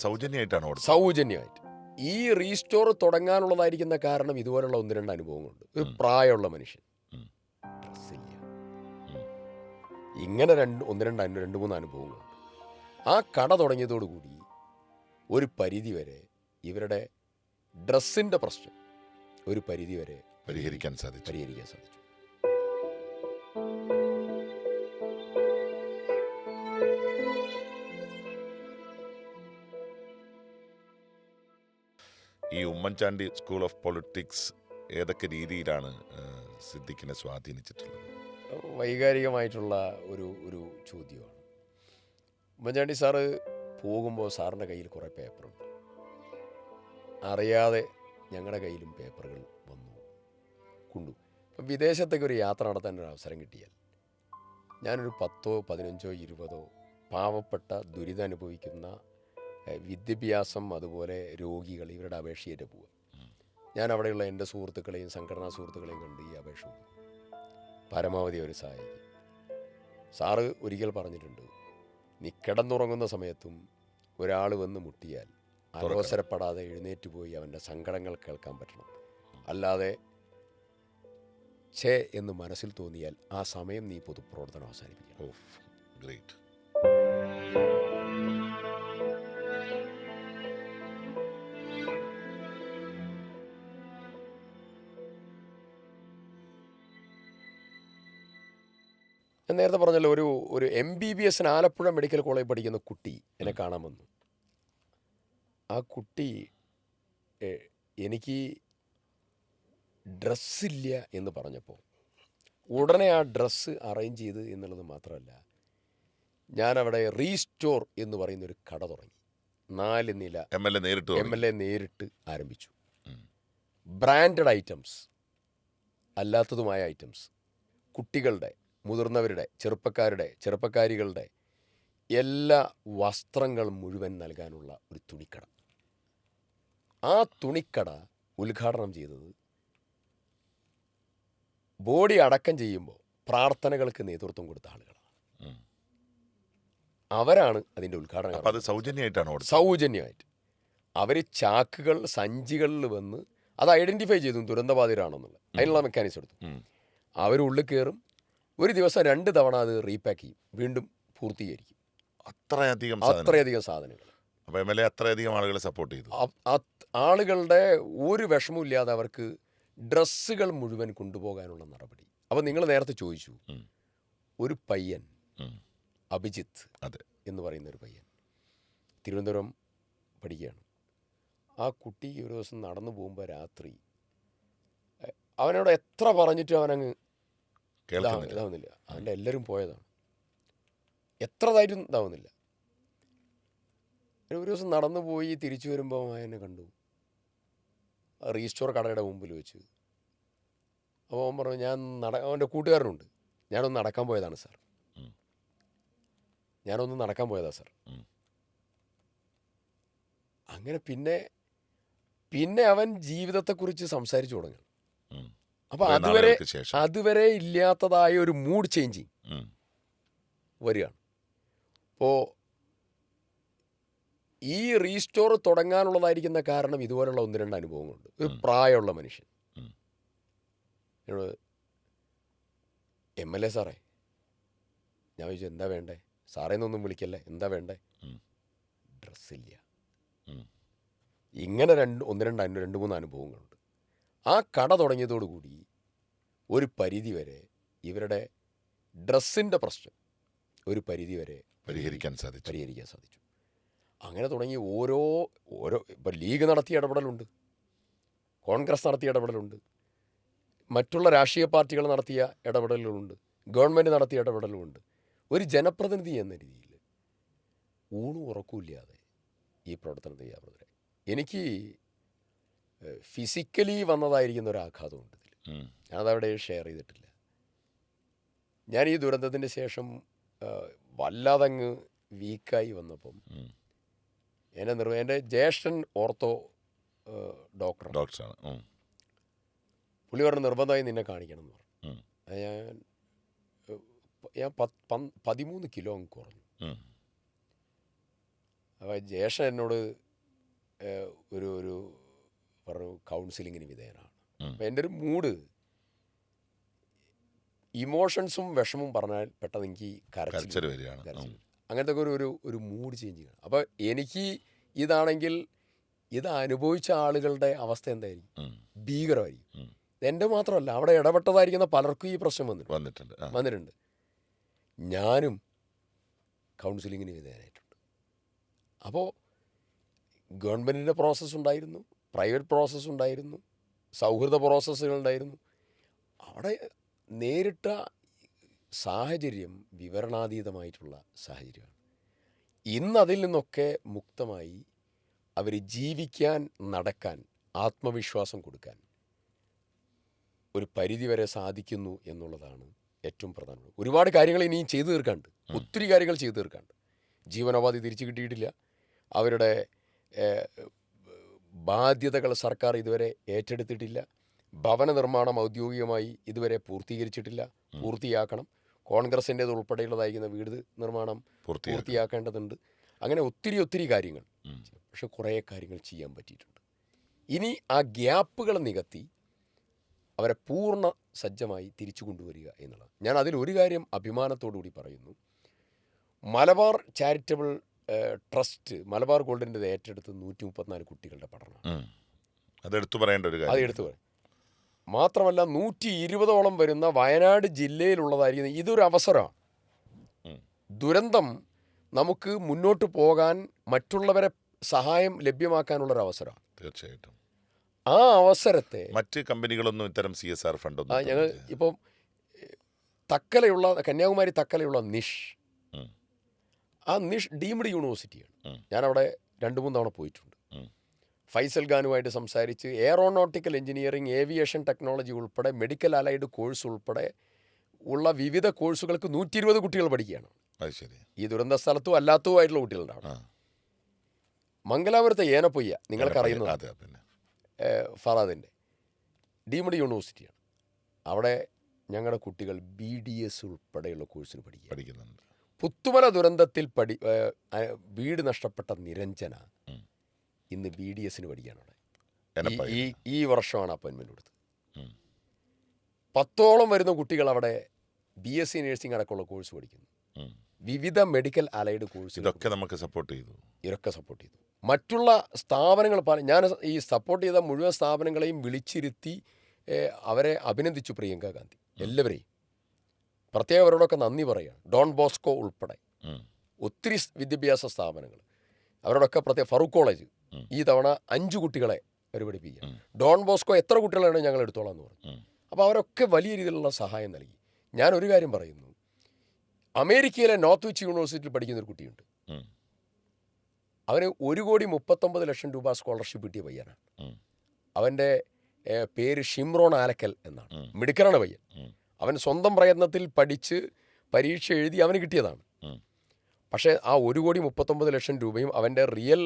സൗജന്യമായിട്ടാണ് ഓടുന്നത് സൗജന്യമായിട്ട്. ഈ റീസ്റ്റോർ തുടങ്ങാനുള്ളതായിരിക്കുന്ന കാരണം ഇതുപോലുള്ള ഒന്ന് രണ്ട് അനുഭവങ്ങളുണ്ട്. ഒരു പ്രായമുള്ള മനുഷ്യൻ. ഡ്രസ്സില്ല ഇങ്ങനെ രണ്ട് ഒന്ന് രണ്ട് അനു- രണ്ട് മൂന്ന് അനുഭവങ്ങളുണ്ട്. ആ കട തുടങ്ങിയതോടുകൂടി ഒരു പരിധി വരെ ഇവരുടെ ഡ്രസ്സിന്റെ പ്രശ്നം ഒരു പരിധി വരെ പരിഹരിക്കാൻ സാധിച്ചു. പരിഹരിക്കാൻ സാധിച്ചു. ഈ ഉമ്മൻചാണ്ടി സ്കൂൾ ഓഫ് പൊളിറ്റിക്സ് ഏതൊക്കെ രീതിയിലാണ് സിദ്ദിഖിനെ സ്വാധീനിച്ചിട്ടുള്ളത്? വൈകാരികമായിട്ടുള്ള ഒരു ഒരു ചോദ്യമാണ്. ഉമ്മൻചാണ്ടി സാറ് പോകുമ്പോൾ സാറിന്റെ കയ്യിൽ കുറേ പേപ്പറുണ്ട്. അറിയാതെ ഞങ്ങളുടെ കയ്യിലും പേപ്പറുകൾ വന്നു. കൊണ്ടു. അപ്പം വിദേശത്തേക്ക് ഒരു യാത്ര നടത്താൻ ഒരു അവസരം കിട്ടിയാൽ ഞാനൊരു പത്തോ പതിനഞ്ചോ ഇരുപതോ പാവപ്പെട്ട ദുരിതം അനുഭവിക്കുന്ന വിദ്യാഭ്യാസം അതുപോലെ രോഗികൾ ഇവരുടെ അപേക്ഷയായിട്ട് പോവുക. ഞാൻ അവിടെയുള്ള എന്റെ സുഹൃത്തുക്കളെയും സംഘടനാ സുഹൃത്തുക്കളെയും കണ്ട് ഈ അപേക്ഷ പരമാവധി അവർ സഹായിക്കും. സാറ് ഒരിക്കൽ പറഞ്ഞിട്ടുണ്ട് നീ കിടന്നുറങ്ങുന്ന സമയത്തും ഒരാൾ വന്ന് മുട്ടിയാൽ അവസരപ്പെടാതെ എഴുന്നേറ്റ് പോയി അവന്റെ സങ്കടങ്ങൾ കേൾക്കാൻ പറ്റണം. അല്ലാതെ ഛേ എന്ന് മനസ്സിൽ തോന്നിയാൽ ആ സമയം നീ പൊതുപ്രവർത്തനം അവസാനിപ്പിക്കണം. ഓഫ്. ഗ്രേറ്റ്. ഞാൻ നേരത്തെ പറഞ്ഞല്ലോ ഒരു ഒരു എം ബി ബി എസിന് ആലപ്പുഴ മെഡിക്കൽ കോളേജ് പഠിക്കുന്ന കുട്ടി എന്നെ കാണാൻ വന്നു. ആ കുട്ടി എനിക്ക് ഡ്രസ്സില്ല എന്ന് പറഞ്ഞപ്പോൾ ഉടനെ ആ ഡ്രസ്സ് അറേഞ്ച് ചെയ്ത് എന്നുള്ളത് മാത്രമല്ല ഞാനവിടെ റീസ്റ്റോർ എന്ന് പറയുന്ന ഒരു കട തുടങ്ങി. നാല് നില എം എൽ എ നേരിട്ട് എം എൽ എ നേരിട്ട് ആരംഭിച്ചു. ബ്രാൻഡഡ് ഐറ്റംസ് അല്ലാത്തതുമായ ഐറ്റംസ് കുട്ടികളുടെ മുതിർന്നവരുടെ ചെറുപ്പക്കാരുടെ ചെറുപ്പക്കാരികളുടെ എല്ലാ വസ്ത്രങ്ങൾ മുഴുവൻ നൽകാനുള്ള ഒരു തുണിക്കട. ആ തുണിക്കട ഉദ്ഘാടനം ചെയ്തത് ബോഡി അടക്കം ചെയ്യുമ്പോൾ പ്രാർത്ഥനകൾക്ക് നേതൃത്വം കൊടുത്ത ആളുകളാണ്. അവരാണ് അതിന്റെ ഉദ്ഘാടനം അത് സൗജന്യമായിട്ടാണ് സൗജന്യമായിട്ട്. അവർ ചാക്കുകൾ സഞ്ചികളിൽ വന്ന് അത് ഐഡന്റിഫൈ ചെയ്തു ദുരന്തബാധിതരാണെന്നുള്ളത്. അതിനുള്ള മെക്കാനിസം എടുത്തു. അവരുള്ളിൽ കയറും ഒരു ദിവസം രണ്ട് തവണ അത് റീപാക്ക് ചെയ്യും. വീണ്ടും പൂർത്തീകരിക്കും. അത്രയധികം അത്രയധികം സാധനങ്ങൾ. അപ്പോൾ എം എൽ എ അത്രയധികം ആളുകളെ സപ്പോർട്ട് ചെയ്തു. ആളുകളുടെ ഒരു വിഷമവും ഇല്ലാതെ അവർക്ക് ഡ്രസ്സുകൾ മുഴുവൻ കൊണ്ടുപോകാനുള്ള നടപടി. അപ്പം നിങ്ങൾ നേരത്തെ ചോദിച്ചു. ഒരു പയ്യൻ അഭിജിത്ത് അതെ. എന്ന് പറയുന്ന ഒരു പയ്യൻ തിരുവനന്തപുരം പഠിക്കുകയാണ്. ആ കുട്ടി ഒരു ദിവസം നടന്നു പോകുമ്പോൾ രാത്രി അവനോട് എത്ര പറഞ്ഞിട്ടും അവനങ്ങ് കേൾക്കുന്നില്ല. ഇതാവുന്നില്ല. അവന്റെ എല്ലാവരും പോയതാണ്. എത്ര ധൈര്യം ഇതാവുന്നില്ല. ഒരു ദിവസം നടന്നു പോയി തിരിച്ചു വരുമ്പോൾ അവനെ കണ്ടു. റീസ്റ്റോർ കടയുടെ മുമ്പിൽ വെച്ച്. അപ്പോൾ അവൻ പറഞ്ഞു ഞാൻ നട അവന്റെ കൂട്ടുകാരനുണ്ട്. ഞാനൊന്ന് നടക്കാൻ പോയതാണ് സാർ. ഞാനൊന്ന് നടക്കാൻ പോയതാണ് സാർ. അങ്ങനെ പിന്നെ പിന്നെ അവൻ ജീവിതത്തെക്കുറിച്ച് സംസാരിച്ചു തുടങ്ങി. ഉം. അപ്പോൾ അതുവരെ അതുവരെ ഇല്ലാത്തതായ ഒരു മൂഡ് ചേഞ്ചിങ്. വരികയാണ്. അപ്പോൾ ഈ റീസ്റ്റോർ തുടങ്ങാനുള്ളതായിരിക്കുന്ന കാരണം ഇതുപോലുള്ള ഒന്ന് രണ്ട് അനുഭവങ്ങളുണ്ട്. ഒരു പ്രായമുള്ള മനുഷ്യൻ. എം എൽ എ സാറേ ഞാൻ ചോദിച്ചു എന്താ വേണ്ടേ? സാറേ എന്നൊന്നും വിളിക്കല്ലേ? എന്താ വേണ്ടേ. ഡ്രസ്സില്ല. ഇങ്ങനെ രണ്ട് ഒന്ന് രണ്ട് രണ്ട് മൂന്ന് അനുഭവങ്ങളുണ്ട്. ആ കട തുടങ്ങിയതോടുകൂടി ഒരു പരിധിവരെ ഇവരുടെ ഡ്രസ്സിന്റെ പ്രശ്നം ഒരു പരിധിവരെ പരിഹരിക്കാൻ സാധിച്ചു. പരിഹരിക്കാൻ സാധിച്ചു. അങ്ങനെ തുടങ്ങി ഓരോ ഓരോ ഇപ്പം ലീഗ് നടത്തിയ ഇടപെടലുണ്ട്. കോൺഗ്രസ് നടത്തിയ ഇടപെടലുണ്ട്. മറ്റുള്ള രാഷ്ട്രീയ പാർട്ടികൾ നടത്തിയ ഇടപെടലുകളുണ്ട്. ഗവൺമെന്റ് നടത്തിയ ഇടപെടലുമുണ്ട് ഒരു ജനപ്രതിനിധി എന്ന രീതിയിൽ ഊണും ഉറക്കമില്ലാതെ ഈ പ്രവർത്തനം ബ്രദറെ എനിക്ക് ഫിസിക്കലി വന്നതായിരിക്കുന്ന ഒരു ആഘാതമുണ്ട് ഇതിൽ ഉം. ഞാനതവിടെ ഷെയർ ചെയ്തിട്ടില്ല. ഞാൻ ഈ ദുരന്തത്തിന് ശേഷം വല്ലാതങ്ങ് വീക്കായി വന്നപ്പം. എന്നെ നിർവ എന്റെ ജ്യേഷ്ഠൻ ഓർത്തോ ഡോക്ടർ ഡോക്ടറാണ്. പുള്ളി പറഞ്ഞ നിർബന്ധമായി നിന്നെ കാണിക്കണം എന്ന് പറഞ്ഞു ഞാൻ ഞാൻ പതിമൂന്ന് കിലോ അങ്ങ് കുറഞ്ഞു. അപ്പം അപ്പോൾ ജേഷൻ എന്നോട് ഒരു ഒരു പറഞ്ഞു കൗൺസിലിങ്ങിന് വിധേയനാണ്. അപ്പം എന്റെ ഒരു മൂഡ് ഇമോഷൻസും വിഷമവും പറഞ്ഞാൽ പെട്ടെന്ന് എനിക്ക് കരച്ചിൽ വരികയാണ്. അങ്ങനത്തെ ഒരു ഒരു ഒരു മൂഡ് ചേഞ്ചിങ് അപ്പോൾ എനിക്ക് ഇതാണെങ്കിൽ ഇത് അനുഭവിച്ച ആളുകളുടെ അവസ്ഥ എന്തായിരിക്കും. ഭീകരമായിരിക്കും. എന്റെ മാത്രമല്ല അവിടെ ഇടപെട്ടതായിരിക്കുന്ന പലർക്കും ഈ പ്രശ്നം വന്നിട്ടുണ്ട്. വന്നിട്ടുണ്ട്. വന്നിട്ടുണ്ട്. ഞാനും കൗൺസിലിങ്ങിന് വിധേയനായിട്ടുണ്ട്. അപ്പോൾ ഗവൺമെന്റിന്റെ പ്രോസസ്സ് ഉണ്ടായിരുന്നു. പ്രൈവറ്റ് പ്രോസസ്സ് ഉണ്ടായിരുന്നു. സൗഹൃദ പ്രോസസ്സുകൾ ഉണ്ടായിരുന്നു. അവിടെ നേരിട്ട സാഹചര്യം വിവരണാതീതമായിട്ടുള്ള സാഹചര്യമാണ്. ഇന്നതിൽ നിന്നൊക്കെ മുക്തമായി അവർ ജീവിക്കാൻ നടക്കാൻ ആത്മവിശ്വാസം കൊടുക്കാൻ ഒരു പരിധിവരെ സാധിക്കുന്നു എന്നുള്ളതാണ് ഏറ്റവും പ്രധാനം ഒരുപാട് കാര്യങ്ങൾ ഇനിയും ചെയ്തു തീർക്കാണ്ട് ഒത്തിരി കാര്യങ്ങൾ ചെയ്തു തീർക്കാണ്ട് ജീവനോപാധി തിരിച്ചു കിട്ടിയിട്ടില്ല. അവരുടെ ബാധ്യതകൾ സർക്കാർ ഇതുവരെ ഏറ്റെടുത്തിട്ടില്ല. ഭവന നിർമ്മാണം ഔദ്യോഗികമായി ഇതുവരെ പൂർത്തീകരിച്ചിട്ടില്ല. പൂർത്തിയാക്കണം. കോൺഗ്രസിന്റേത് ഉൾപ്പെടെയുള്ളതായിരിക്കുന്ന വീട് നിർമ്മാണം പൂർത്തിയാക്കേണ്ടതുണ്ട്. അങ്ങനെ ഒത്തിരി ഒത്തിരി കാര്യങ്ങൾ. പക്ഷെ കുറേ കാര്യങ്ങൾ ചെയ്യാൻ പറ്റിയിട്ടുണ്ട്. ഇനി ആ ഗ്യാപ്പുകൾ നികത്തി അവരെ പൂർണ സജ്ജമായി തിരിച്ചു കൊണ്ടുവരിക എന്നുള്ളത് ഞാൻ അതിൽ ഒരു കാര്യം അഭിമാനത്തോടു കൂടി പറയുന്നു. മലബാർ ചാരിറ്റബിൾ ട്രസ്റ്റ് മലബാർ ഗോൾഡിന്റെ ഏറ്റെടുത്ത് നൂറ്റി മുപ്പത്തിനാല് കുട്ടികളുടെ പഠനം അതെടുത്തു അത് പറയേണ്ട ഒരു കാര്യം. അതെടുത്തു പറയാം മാത്രമല്ല നൂറ്റി ഇരുപതോളം വരുന്ന വയനാട് ജില്ലയിലുള്ളതായിരിക്കുന്ന ഇതൊരു അവസരമാണ്. ദുരന്തം നമുക്ക് മുന്നോട്ട് പോകാൻ മറ്റുള്ളവരെ സഹായം ലഭ്യമാക്കാനുള്ളൊരു അവസരമാണ്. തീർച്ചയായിട്ടും. ആ അവസരത്തെ മറ്റ് കമ്പനികളൊന്നും ഇത്തരം സി എസ് ആർ ഫണ്ട് ഞങ്ങൾ ഇപ്പം തക്കലയുള്ള കന്യാകുമാരി തക്കലയുള്ള നിഷ്. ആ നിഷ് ഡീംഡ് യൂണിവേഴ്സിറ്റിയാണ്. ഞാൻ ഞാനവിടെ രണ്ട് മൂന്ന് തവണ പോയിട്ടുണ്ട്. ഫൈസൽ ഖാനുമായിട്ട് സംസാരിച്ച് എയറോനോട്ടിക്കൽ എഞ്ചിനീയറിംഗ് ഏവിയേഷൻ ടെക്നോളജി ഉൾപ്പെടെ മെഡിക്കൽ അലൈഡ് കോഴ്സ് ഉൾപ്പെടെ ഉള്ള വിവിധ കോഴ്സുകൾക്ക് നൂറ്റി ഇരുപത് കുട്ടികൾ പഠിക്കുകയാണ്. ഈ ദുരന്ത സ്ഥലത്തും അല്ലാത്തതുമായിട്ടുള്ള കുട്ടികളുണ്ടാവും ആ. മംഗലാപുരത്തെ ഏനപ്പൊയ്യ നിങ്ങൾക്കറിയുന്നത് പിന്നെ ഫറാദിന്റെ ഡീംഡ് യൂണിവേഴ്സിറ്റിയാണ്. അവിടെ ഞങ്ങളുടെ കുട്ടികൾ ബി ഡി എസ് ഉൾപ്പെടെയുള്ള കോഴ്സിന് പഠിക്കുക പഠിക്കുന്നുണ്ട്. പുത്തുമല ദുരന്തത്തിൽ പടി വീട് നഷ്ടപ്പെട്ട നിരഞ്ജന ഇന്ന് ബി ഡി എസിന് അവിടെ ഈ- ഈ വർഷമാണ് അപ്പോയിൻമെന്റ് കൊടുത്തത്. പത്തോളം വരുന്ന കുട്ടികൾ അവിടെ ബി എസ് സി നഴ്സിംഗ് അടക്കമുള്ള കോഴ്സ് പഠിക്കുന്നു. വിവിധ മെഡിക്കൽ അലൈഡ് കോഴ്സ് ഇതൊക്കെ നമുക്ക് സപ്പോർട്ട് ചെയ്തു. ഇതൊക്കെ സപ്പോർട്ട് ചെയ്തു. മറ്റുള്ള സ്ഥാപനങ്ങൾ ഞാൻ ഈ സപ്പോർട്ട് ചെയ്ത മുഴുവൻ സ്ഥാപനങ്ങളെയും വിളിച്ചിരുത്തി അവരെ അഭിനന്ദിച്ചു പ്രിയങ്ക ഗാന്ധി. എല്ലാവരെയും. പ്രത്യേകം അവരോടൊക്കെ നന്ദി പറയുക ഡോൺ ബോസ്കോ ഉൾപ്പെടെ. ഒത്തിരി വിദ്യാഭ്യാസ സ്ഥാപനങ്ങൾ അവരോടൊക്കെ പ്രത്യേക ഫറൂഖ് കോളേജ്. ഈ തവണ അഞ്ച് കുട്ടികളെ അവർ പഠിപ്പിക്കുക ഡോൺ ബോസ്കോ എത്ര കുട്ടികളാണ് ഞങ്ങൾ എടുത്തോളാം എന്ന് പറഞ്ഞു. അപ്പോൾ അവരൊക്കെ വലിയ രീതിയിലുള്ള സഹായം നൽകി. ഞാൻ ഒരു കാര്യം പറയുന്നു. അമേരിക്കയിലെ നോർത്ത് വിച്ച് യൂണിവേഴ്സിറ്റിയിൽ പഠിക്കുന്ന ഒരു കുട്ടിയുണ്ട്. അവന് ഒരു കോടി മുപ്പത്തൊമ്പത് ലക്ഷം രൂപ സ്കോളർഷിപ്പ് കിട്ടിയ പയ്യനാണ്. അവന്റെ പേര് ഷിംറോൺ ആലക്കൽ എന്നാണ്. മിടുക്കറാണ് മിടുക്കനാണ് പയ്യൻ. അവൻ സ്വന്തം പ്രയത്നത്തിൽ പഠിച്ച് പരീക്ഷ എഴുതി അവന് കിട്ടിയതാണ്. പക്ഷേ ആ ഒരു കോടി മുപ്പത്തൊമ്പത് ലക്ഷം രൂപയും അവന്റെ റിയൽ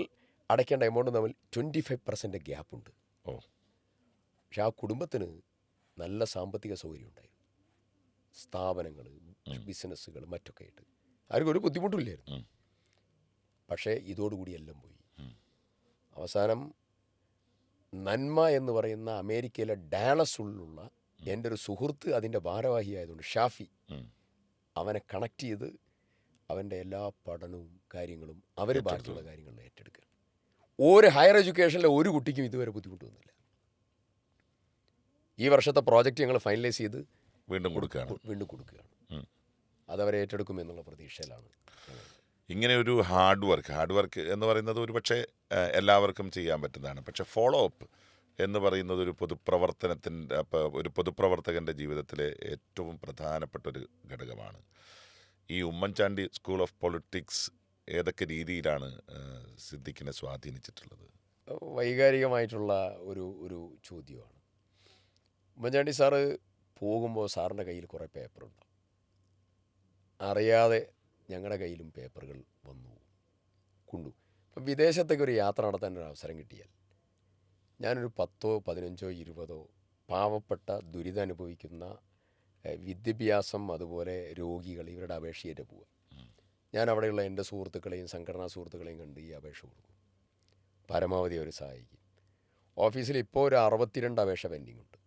അടയ്ക്കേണ്ട എമൗണ്ടും തമ്മിൽ ട്വന്റി ഫൈവ് പെർസെന്റ് ഗ്യാപ്പുണ്ട് ഓ. പക്ഷെ ആ കുടുംബത്തിന് നല്ല സാമ്പത്തിക സൗകര്യം ഉണ്ടായിരുന്നു സ്ഥാപനങ്ങൾ ബിസിനസ്സുകൾ മറ്റൊക്കെ ആയിട്ട്. ആർക്കും ഒരു ബുദ്ധിമുട്ടില്ലായിരുന്നു പക്ഷേ ഇതോടുകൂടി എല്ലാം പോയി. അവസാനം നന്മ എന്ന് പറയുന്ന അമേരിക്കയിലെ ഡാലസുള്ള എന്റെ ഒരു സുഹൃത്ത് അതിന്റെ ഭാരവാഹിയായതുകൊണ്ട് ഷാഫി അവനെ കണക്ട് ചെയ്ത് അവന്റെ എല്ലാ പഠനവും കാര്യങ്ങളും അവർ ബാക്കിയുള്ള കാര്യങ്ങളിൽ ഏറ്റെടുക്കുക ഒരു ഹയർ എഡ്യൂക്കേഷനിലെ ഒരു കുട്ടിക്കും ഇതുവരെ ബുദ്ധിമുട്ട് വന്നില്ല. ഈ വർഷത്തെ പ്രോജക്റ്റ് ഞങ്ങൾ ഫൈനലൈസ് ചെയ്ത് വീണ്ടും കൊടുക്കുകയാണ്. വീണ്ടും കൊടുക്കുകയാണ്. അതവരെ ഏറ്റെടുക്കും എന്നുള്ള പ്രതീക്ഷയിലാണ് ഇങ്ങനെ ഒരു ഹാർഡ് വർക്ക് ഹാർഡ് വർക്ക് എന്ന് പറയുന്നത് ഒരു പക്ഷേ എല്ലാവർക്കും ചെയ്യാൻ പറ്റുന്നതാണ്. പക്ഷേ ഫോളോ അപ്പ് എന്ന് പറയുന്നത് ഒരു പൊതുപ്രവർത്തനത്തിന്റെ ഒരു പൊതുപ്രവർത്തകന്റെ ജീവിതത്തിലെ ഏറ്റവും പ്രധാനപ്പെട്ട ഒരു ഘടകമാണ്. ഈ ഉമ്മൻചാണ്ടി സ്കൂൾ ഓഫ് പൊളിറ്റിക്സ് ഏതൊക്കെ രീതിയിലാണ് സിദ്ദിഖിനെ സ്വാധീനിച്ചിട്ടുള്ളത്? വൈകാരികമായിട്ടുള്ള ഒരു ഒരു ചോദ്യമാണ്. ഉമ്മൻചാണ്ടി സാറ് പോകുമ്പോൾ സാറിന്റെ കയ്യിൽ കുറേ പേപ്പറുണ്ടാവും അറിയാതെ ഞങ്ങളുടെ കയ്യിലും പേപ്പറുകൾ വന്നു. കൊണ്ടു. അപ്പം വിദേശത്തേക്ക് ഒരു യാത്ര നടത്താൻ ഒരു അവസരം കിട്ടിയാൽ ഞാനൊരു പത്തോ പതിനഞ്ചോ ഇരുപതോ പാവപ്പെട്ട ദുരിതം അനുഭവിക്കുന്ന വിദ്യാഭ്യാസം അതുപോലെ രോഗികൾ ഇവരുടെ അപേക്ഷയായിട്ട് പോവുക ഞാൻ അവിടെയുള്ള എന്റെ സുഹൃത്തുക്കളെയും സംഘടനാ സുഹൃത്തുക്കളെയും കണ്ട് ഈ അപേക്ഷ കൊടുക്കും. പരമാവധി അവർ സഹായിക്കും. ഓഫീസിൽ ഇപ്പോൾ ഒരു അറുപത്തിരണ്ട് അപേക്ഷ പെൻഡിങ് ഉണ്ട്.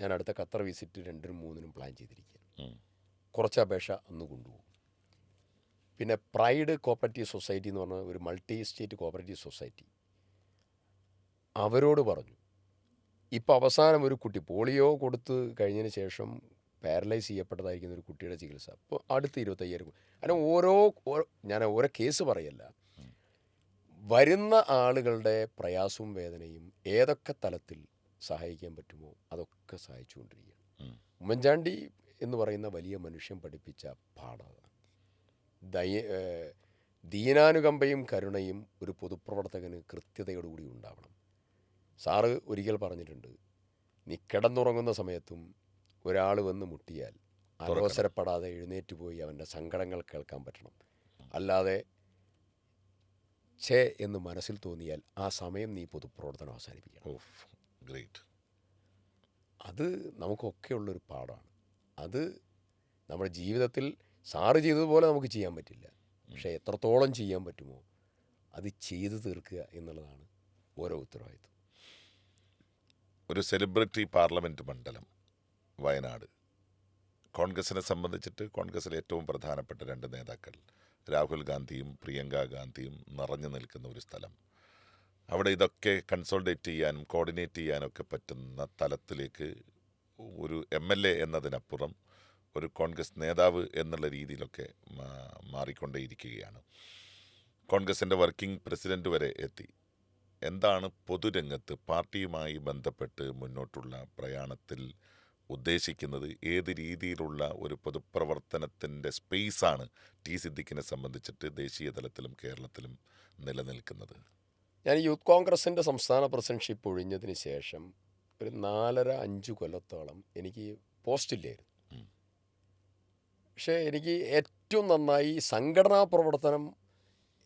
ഞാൻ അടുത്ത ഖത്തർ വിസിറ്റ് രണ്ടിനും മൂന്നിനും പ്ലാൻ ചെയ്തിരിക്കുകയാണ്. കുറച്ച് അപേക്ഷ അന്ന് കൊണ്ടുപോകും. പിന്നെ പ്രൈഡ് കോപ്പറേറ്റീവ് സൊസൈറ്റി എന്ന് പറഞ്ഞ ഒരു മൾട്ടി സ്റ്റേറ്റ് കോപ്പറേറ്റീവ് സൊസൈറ്റി. അവരോട് പറഞ്ഞു. ഇപ്പോൾ അവസാനം ഒരു കുട്ടി പോളിയോ കൊടുത്ത് കഴിഞ്ഞതിന് ശേഷം പാരലൈസ് ചെയ്യപ്പെട്ടതായിരിക്കുന്ന ഒരു കുട്ടിയുടെ ചികിത്സ. അപ്പോൾ അടുത്ത ഇരുപത്തയ്യായിരം അങ്ങനെ ഓരോ ഞാൻ ഓരോ കേസ് പറയല്ല. വരുന്ന ആളുകളുടെ പ്രയാസവും വേദനയും ഏതൊക്കെ തലത്തിൽ സഹായിക്കാൻ പറ്റുമോ അതൊക്കെ സഹായിച്ചുകൊണ്ടിരിക്കുകയാണ്. ഉമ്മൻചാണ്ടി എന്ന് പറയുന്ന വലിയ മനുഷ്യൻ പഠിപ്പിച്ച പാഠമാണ് ദയ ദീനാനുകമ്പയും കരുണയും ഒരു പൊതുപ്രവർത്തകന് കൃത്യതയോടുകൂടി ഉണ്ടാവണം. സാറ് ഒരിക്കൽ പറഞ്ഞിട്ടുണ്ട് നീ കിടന്നുറങ്ങുന്ന സമയത്തും ഒരാൾ വന്ന് മുട്ടിയാൽ അനവസരപ്പെടാതെ എഴുന്നേറ്റ് പോയി അവന്റെ സങ്കടങ്ങൾ കേൾക്കാൻ പറ്റണം. അല്ലാതെ ഛേ എന്ന് മനസ്സിൽ തോന്നിയാൽ ആ സമയം നീ പൊതുപ്രവർത്തനം അവസാനിപ്പിക്കണം. ഗ്രേറ്റ്. അത് നമുക്കൊക്കെ ഉള്ളൊരു പാഠമാണ്. അത് നമ്മുടെ ജീവിതത്തിൽ സാറ് ചെയ്തതുപോലെ നമുക്ക് ചെയ്യാൻ പറ്റില്ല. പക്ഷേ എത്രത്തോളം ചെയ്യാൻ പറ്റുമോ അത് ചെയ്തു തീർക്കുക എന്നുള്ളതാണ് ഓരോ ഉത്തരവാദിത്വം. ഒരു സെലിബ്രിറ്റി പാർലമെന്റ് മണ്ഡലം വയനാട്. കോൺഗ്രസിനെ സംബന്ധിച്ചിട്ട് കോൺഗ്രസിലെ ഏറ്റവും പ്രധാനപ്പെട്ട രണ്ട് നേതാക്കൾ രാഹുൽ ഗാന്ധിയും പ്രിയങ്ക ഗാന്ധിയും നിറഞ്ഞു നിൽക്കുന്ന ഒരു സ്ഥലം. അവിടെ ഇതൊക്കെ കൺസോൾഡേറ്റ് ചെയ്യാനും കോർഡിനേറ്റ് ചെയ്യാനൊക്കെ പറ്റുന്ന തലത്തിലേക്ക് ഒരു എം എൽ എ എന്നതിനപ്പുറം ഒരു കോൺഗ്രസ് നേതാവ് എന്നുള്ള രീതിയിലൊക്കെ മാറിക്കൊണ്ടേയിരിക്കുകയാണ്. കോൺഗ്രസിന്റെ വർക്കിംഗ് പ്രസിഡന്റ് വരെ എത്തി. എന്താണ് പൊതുരംഗത്ത് പാർട്ടിയുമായി ബന്ധപ്പെട്ട് മുന്നോട്ടുള്ള പ്രയാണത്തിൽ ഉദ്ദേശിക്കുന്നത്? ഏത് രീതിയിലുള്ള ഒരു പൊതുപ്രവർത്തനത്തിന്റെ സ്പേസാണ് ടി സിദ്ദിഖിനെ സംബന്ധിച്ചിട്ട് ദേശീയ തലത്തിലും കേരളത്തിലും നിലനിൽക്കുന്നത്? ഞാൻ യൂത്ത് കോൺഗ്രസിന്റെ സംസ്ഥാന പ്രസിഡൻഷിപ്പ് ഒഴിഞ്ഞതിന് ശേഷം ഒരു നാലര അഞ്ച് കൊല്ലത്തോളം എനിക്ക് പോസ്റ്റില്ലായിരുന്നു. പക്ഷേ എനിക്ക് ഏറ്റവും നന്നായി സംഘടനാ പ്രവർത്തനം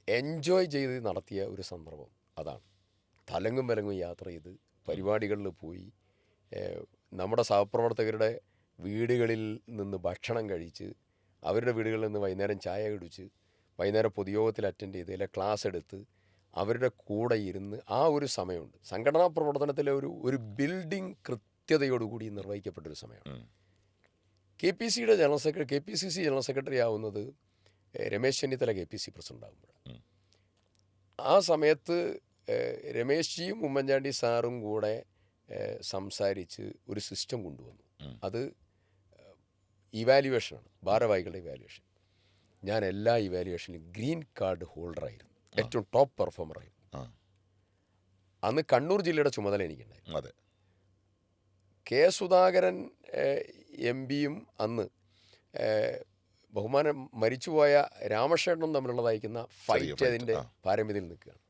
എൻജോയ് ചെയ്ത് നടത്തിയ ഒരു സന്ദർഭം അതാണ്. തലങ്ങും വിലങ്ങും യാത്ര ചെയ്ത് പരിപാടികളിൽ പോയി നമ്മുടെ സഹപ്രവർത്തകരുടെ വീടുകളിൽ നിന്ന് ഭക്ഷണം കഴിച്ച് അവരുടെ വീടുകളിൽ നിന്ന് വൈകുന്നേരം ചായ കുടിച്ച് വൈകുന്നേരം പൊതുയോഗത്തിൽ അറ്റൻഡ് ചെയ്ത് അല്ലെ ക്ലാസ് എടുത്ത് അവരുടെ കൂടെ ഇരുന്ന് ആ ഒരു സമയമുണ്ട്. സംഘടനാ പ്രവർത്തനത്തിലെ ഒരു ഒരു ബിൽഡിംഗ് കൃത്യതയോടുകൂടി നിർവഹിക്കപ്പെട്ടൊരു സമയമാണ്. കെ പി സിയുടെ general secretary K P C C general secretary ആവുന്നത് Ramesh Chennithala K P C president ആകുമ്പോഴാണ് ആ സമയത്ത് ഏഹ്, രമേശ്ജിയും ഉമ്മൻചാണ്ടി സാറും കൂടെ സംസാരിച്ച് ഒരു സിസ്റ്റം കൊണ്ടുവന്നു. അത് ഇവാലുവേഷനാണ് ഭാരവാഹികളുടെ ഇവാലുവേഷൻ ഞാൻ എല്ലാ ഇവാലുവേഷനിലും ഗ്രീൻ കാർഡ് ഹോൾഡറായിരുന്നു. ഏറ്റവും ടോപ്പ് പെർഫോമറായിരുന്നു ആയിരുന്നു. അന്ന് കണ്ണൂർ ജില്ലയുടെ ചുമതല എനിക്കുണ്ടായിരുന്നു. അതെ. കെ സുധാകരൻ എം പിയും അന്ന് ബഹുമാനം മരിച്ചുപോയ രാമക്ഷേട്ടനും തമ്മിലുള്ളതായിരിക്കുന്ന ഫൈറ്റ് അതിന്റെ. പാരമ്യതയിൽ നിൽക്കുകയാണ്.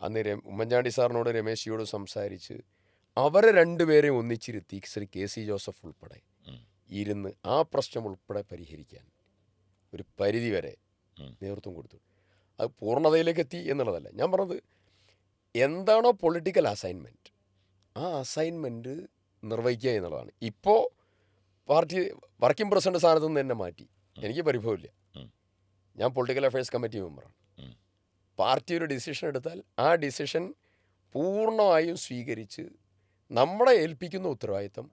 അന്ന് രം- ഉമ്മൻചാണ്ടി സാറിനോട് രമേശിയോട് സംസാരിച്ച് അവരെ രണ്ടുപേരെയും ഒന്നിച്ചിരുത്തി ശ്രീ കെ സി ജോസഫ് ഉൾപ്പെടെ ഇരുന്ന് ആ പ്രശ്നം ഉൾപ്പെടെ പരിഹരിക്കാൻ ഒരു പരിധി വരെ നേതൃത്വം കൊടുത്തു. അത് പൂർണതയിലേക്ക് എത്തി എന്നുള്ളതല്ല. ഞാൻ പറഞ്ഞത് എന്താണോ പൊളിറ്റിക്കൽ അസൈൻമെന്റ് ആ അസൈൻമെന്റ് നിർവഹിക്കുക എന്നുള്ളതാണ്. ഇപ്പോൾ പാർട്ടി വർക്കിംഗ് പ്രസിഡന്റ് സ്ഥാനത്ത് നിന്ന് എന്നെ മാറ്റി. എനിക്ക് പരിഭവമില്ല. ഞാൻ പൊളിറ്റിക്കൽ അഫയേഴ്സ് കമ്മിറ്റി മെമ്പറാണ്. പാർട്ടി ഒരു ഡിസിഷൻ എടുത്താൽ ആ ഡിസിഷൻ പൂർണമായും സ്വീകരിച്ച് നമ്മളെ ഏൽപ്പിക്കുന്ന ഉത്തരവാദിത്തം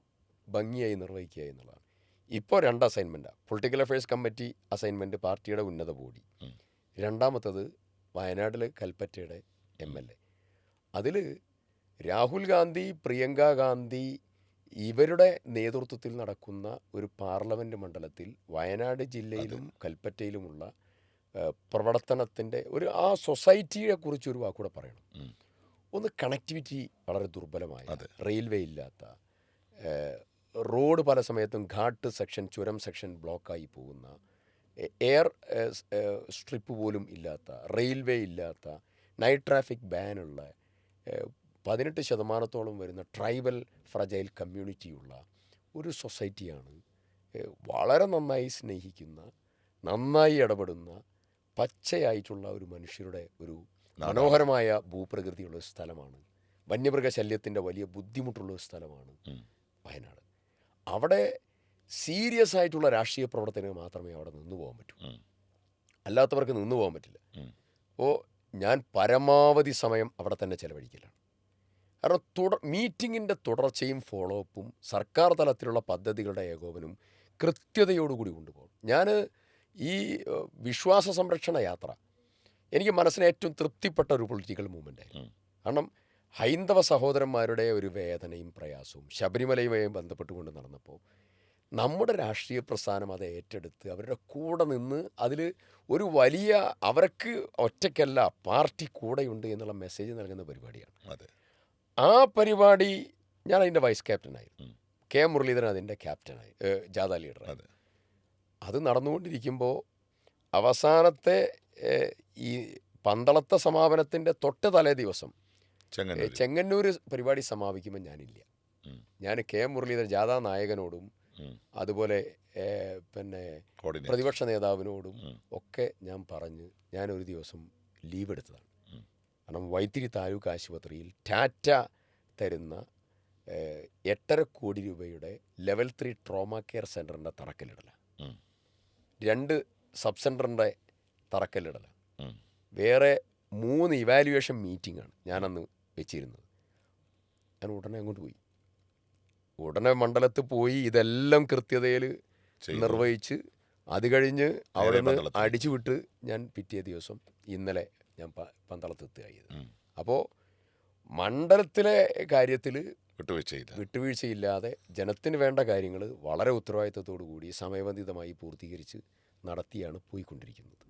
ഭംഗിയായി നിർവഹിക്കുക എന്നുള്ളതാണ്. ഇപ്പോൾ രണ്ട് അസൈൻമെന്റാണ് പൊളിറ്റിക്കൽ അഫയേഴ്സ് കമ്മിറ്റി അസൈൻമെന്റ് പാർട്ടിയുടെ ഉന്നത ബോഡി. രണ്ടാമത്തത് വയനാട്ടിൽ കൽപ്പറ്റയുടെ എം എൽ എ അതിൽ രാഹുൽ ഗാന്ധി പ്രിയങ്ക ഗാന്ധി ഇവരുടെ നേതൃത്വത്തിൽ നടക്കുന്ന ഒരു പാർലമെന്റ് മണ്ഡലത്തിൽ വയനാട് ജില്ലയിലും കൽപ്പറ്റയിലുമുള്ള പ്രവർത്തനത്തിന്റെ ഒരു ആ സൊസൈറ്റിയെ കുറിച്ച് ഒരു വാക്കൂടെ പറയണം. ഒന്ന് കണക്ടിവിറ്റി വളരെ ദുർബലമായ റെയിൽവേ ഇല്ലാത്ത റോഡ് പല സമയത്തും ഘാട്ട് സെക്ഷൻ ചുരം സെക്ഷൻ ബ്ലോക്കായി പോകുന്ന എയർ സ്ട്രിപ്പ് പോലും ഇല്ലാത്ത റെയിൽവേ ഇല്ലാത്ത നൈറ്റ് ട്രാഫിക് ബാനുള്ള ഉള്ള പതിനെട്ട് ശതമാനത്തോളം വരുന്ന ട്രൈബൽ ഫ്രജൈൽ കമ്മ്യൂണിറ്റിയുള്ള ഒരു സൊസൈറ്റിയാണ് വളരെ നന്നായി സ്നേഹിക്കുന്ന നന്നായി ഇടപെടുന്ന പച്ചയായിട്ടുള്ള ഒരു മനുഷ്യരുടെ ഒരു മനോഹരമായ ഭൂപ്രകൃതിയുള്ള ഒരു സ്ഥലമാണ്. വന്യമൃഗശല്യത്തിന്റെ വലിയ ബുദ്ധിമുട്ടുള്ള ഒരു സ്ഥലമാണ് വയനാട്. അവിടെ സീരിയസ് ആയിട്ടുള്ള രാഷ്ട്രീയ പ്രവർത്തനങ്ങൾ മാത്രമേ അവിടെ നിന്നു പോകാൻ പറ്റൂ. അല്ലാത്തവർക്ക് നിന്നു പോകാൻ പറ്റില്ല. അപ്പോൾ ഞാൻ പരമാവധി സമയം അവിടെ തന്നെ ചെലവഴിക്കലാണ്. കാരണം തുടർ മീറ്റിങ്ങിന്റെ തുടർച്ചയും ഫോളോ അപ്പും സർക്കാർ തലത്തിലുള്ള പദ്ധതികളുടെ ഏകോപനവും കൃത്യതയോടുകൂടി കൊണ്ടുപോകും ഞാൻ ഈ വിശ്വാസ സംരക്ഷണ യാത്ര എനിക്ക് മനസ്സിന് ഏറ്റവും തൃപ്തിപ്പെട്ട ഒരു പൊളിറ്റിക്കൽ മൂവ്മെന്റ് ആയിരുന്നു. കാരണം ഹൈന്ദവ സഹോദരന്മാരുടെ ഒരു വേദനയും പ്രയാസവും ശബരിമലയുമായി ബന്ധപ്പെട്ടുകൊണ്ട് നടന്നപ്പോൾ നമ്മുടെ രാഷ്ട്രീയ പ്രസ്ഥാനം അത് ഏറ്റെടുത്ത് അവരുടെ കൂടെ നിന്ന് അതിൽ ഒരു വലിയ അവർക്ക് ഒറ്റയ്ക്കല്ല പാർട്ടി കൂടെയുണ്ട് എന്നുള്ള മെസ്സേജ് നൽകുന്ന പരിപാടിയാണ്. അതെ. ആ പരിപാടി ഞാൻ അതിന്റെ വൈസ് ക്യാപ്റ്റനായിരുന്നു കെ മുരളീധരൻ അതിന്റെ ക്യാപ്റ്റനായി ജാഥ ലീഡർ അതെ നടന്നുകൊണ്ടിരിക്കുമ്പോൾ അവസാനത്തെ ഈ പന്തളത്ത സമാപനത്തിന്റെ തൊട്ട് തലേ ദിവസം ചെങ്ങന്നൂർ പരിപാടി സമാപിക്കുമ്പോൾ ഞാനില്ല. ഞാൻ കെ എം മുരളീധരൻ ജാഥാ നായകനോടും അതുപോലെ പിന്നെ പ്രതിപക്ഷ നേതാവിനോടും. ഒക്കെ ഞാൻ പറഞ്ഞ് ഞാൻ ഒരു ദിവസം ലീവ് എടുത്തതാണ്. കാരണം വൈത്തിരി താലൂക്ക് ആശുപത്രിയിൽ ടാറ്റ തരുന്ന എട്ടര കോടി രൂപയുടെ ലെവൽ ത്രീ ട്രോമ കെയർ സെന്ററിന്റെ തറക്കല്ലിടല ഉം. രണ്ട് സബ് സെന്ററിന്റെ തറക്കല്ലിടല വേറെ മൂന്ന് ഇവാലുവേഷൻ മീറ്റിംഗ് ആണ് ഞാനന്ന് വെച്ചിരുന്നത്. ഞാൻ ഉടനെ അങ്ങോട്ട് പോയി. ഉടനെ മണ്ഡലത്തിൽ പോയി ഇതെല്ലാം കൃത്യതയിൽ നിർവഹിച്ച് അത് കഴിഞ്ഞ് അവിടെ നിന്ന് അടിച്ചു വിട്ട് ഞാൻ പിറ്റേ ദിവസം ഇന്നലെ ഞാൻ പന്തളത്ത് എത്തുകയായത് അപ്പോൾ മണ്ഡലത്തിലെ കാര്യത്തിൽ വിട്ടുവീഴ്ച ചെയ്ത വിട്ടുവീഴ്ചയില്ലാതെ ജനത്തിന് വേണ്ട കാര്യങ്ങൾ വളരെ ഉത്തരവാദിത്തത്തോടു കൂടി സമയബന്ധിതമായി പൂർത്തീകരിച്ച് നടത്തിയാണ് പോയിക്കൊണ്ടിരിക്കുന്നത്.